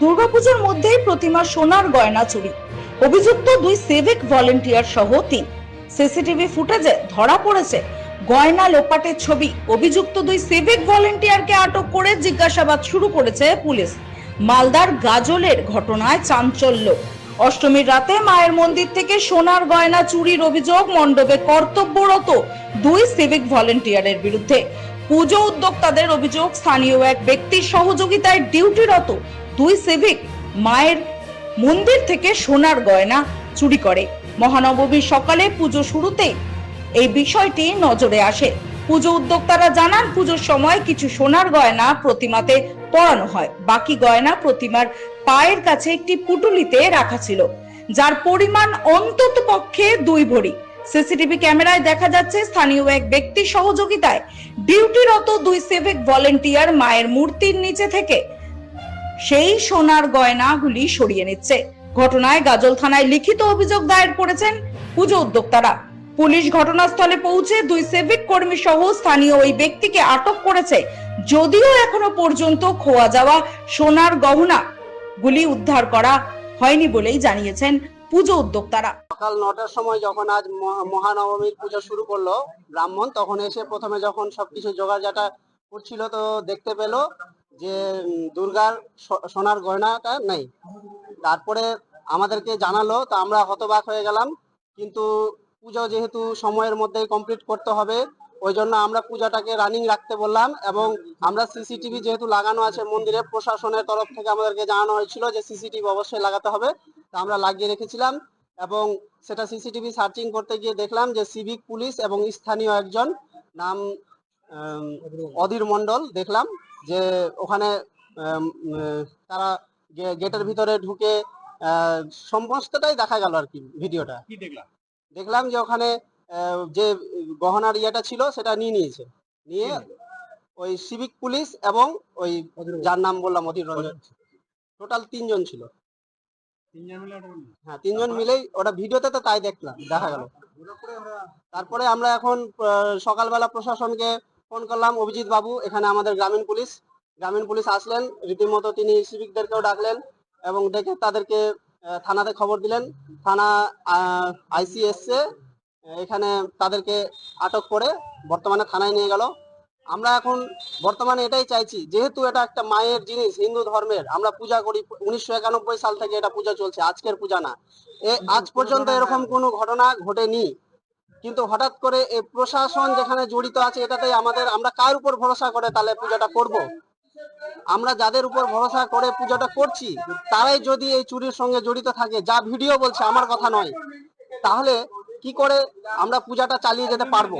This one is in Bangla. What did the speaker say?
দুর্গাপুজোর মধ্যেই প্রতিমা সোনার গয়না চুরি। অভিযুক্ত দুই সিভিক ভলেন্টিয়ার সহ তিন। সিসিটিভি ফুটেজে ধরা পড়েছে গয়না লোপাটের ছবি। অভিযুক্ত দুই সিভিক ভলেন্টিয়ারকে আটক করে জিজ্ঞাসাবাদ শুরু করেছে পুলিশ। মালদার গাজলের ঘটনায় চাঞ্চল্য। অষ্টমীর রাতে মায়ের মন্দির থেকে সোনার গয়না চুরির অভিযোগ মণ্ডপে কর্তব্যরত দুই সিভিক ভলেন্টিয়ারের বিরুদ্ধে। পুজো উদ্যোক্তাদের অভিযোগ, স্থানীয় এক ব্যক্তির সহযোগিতায় ডিউটিরত দুই সিভিক মায়ের মন্দির থেকে সোনার গয়না চুরি করে। মহানবমীর সকালে পুজো শুরুতেই এই বিষয়টি নজরে আসে। পুজো উদ্যোক্তারা জানান, পুজোর সময় কিছু সোনার গয়না প্রতিমাতে পরানো হয়। বাকি গয়না প্রতিমার পায়ের কাছে একটি পুটুলিতে রাখা ছিল, যার পরিমাণ অন্তত পক্ষে দুই ভরি। সিসিটিভি ক্যামেরায় দেখা যাচ্ছে স্থানীয় এক ব্যক্তি সহযোগিতায় ডিউটিরত দুই সিভিক ভলেন্টিয়ার মায়ের মূর্তির নিচে থেকে সেই সোনার গয়নাগুলি সরিয়ে নিচ্ছে। ঘটনায় গাজল থানায় লিখিত অভিযোগ দায়ের করেছেন পুজো উদ্যোক্তারা। পুলিশ ঘটনাস্থলে পৌঁছে দুই সিভিক কর্মী সহ স্থানীয় ওই ব্যক্তিকে আটক করেছে। যদিও এখনও পর্যন্ত খোয়া যাওয়া সোনার গহনা গুলি উদ্ধার করা হয়নি বলেই জানিয়েছেন পুজো উদ্যোক্তারা। সকাল নটার সময় যখন আজ মহা- মহানবমীর পুজো শুরু করল ব্রাহ্মণ, তখন এসে প্রথমে যখন সবকিছু জোগাড় জাটা করছিল তো দেখতে পেল যে দুর্গার সোনার গয়নাটা নেই। তারপরে আমাদেরকে জানালো, তো আমরা হতবাক হয়ে গেলাম। কিন্তু পুজো যেহেতু সময়ের মধ্যে কমপ্লিট করতে হবে ওই জন্য আমরা পূজাটাকে রানিং রাখতে বললাম এবং আমরা সিসিটিভি যেহেতু লাগানো আছে মন্দিরে প্রশাসনের তরফ থেকে আমাদেরকে জানানো হয়েছিল যে সিসিটিভি অবশ্যই লাগাতে হবে। তা আমরা লাগিয়ে রেখেছিলাম এবং সেটা সিসিটিভি সার্চিং করতে গিয়ে দেখলাম যে সিভিক পুলিশ এবং স্থানীয় একজন নাম অধীর মণ্ডল দেখলাম যে ওখানে তারা গেটের ভিতরে ঢুকে সমস্তটাই দেখা গেল আর কি ভিডিওটা। দেখলাম? দেখলাম যে ওখানে যে গহনার ইয়েটা ছিল সেটা নিয়ে নিয়েছে। নিয়ে ওই সিভিক পুলিশ এবং ওই যার নাম বললাম অধীর রঞ্জন। টোটাল তিনজন ছিল? হ্যাঁ তিনজন মিলেই ওটা ভিডিওতে তো তাই দেখলাম দেখা গেল। তারপরে আমরা এখন সকালবেলা প্রশাসনকে ফোন করলাম অভিজিৎ বাবু এখানে আমাদের গ্রামীণ পুলিশ। গ্রামীণ পুলিশ আসলেন রীতিমতো তিনি সিভিকদেরকেও ডাকলেন এবং ডেকে তাদেরকে থানাতে খবর দিলেন। থানা আইসি এসছে আহ, এখানে তাদেরকে আটক করে বর্তমানে থানায় নিয়ে গেল। আমরা এখন বর্তমানে এটাই চাইছি, যেহেতু এটা একটা মায়ের জিনিস, হিন্দু ধর্মের, আমরা পূজা করি, উনিশশো একানব্বই সাল থেকে এটা পূজা চলছে, আজকের পূজা না। এ, আজ পর্যন্ত এরকম কোনো ঘটনা ঘটেনি। কিন্তু হঠাৎ করে এই প্রশাসন যেখানে জড়িত আছে, এটাতেই আমাদের, আমরা কার উপর ভরসা করে তাহলে পূজাটা করব? আমরা যাদের উপর ভরসা করে পূজাটা করছি, তারাই যদি এই চুরির সঙ্গে জড়িত থাকে, যা ভিডিও বলছে, আমার কথা নয়, তাহলে কি করে আমরা পূজাটা চালিয়ে যেতে পারব?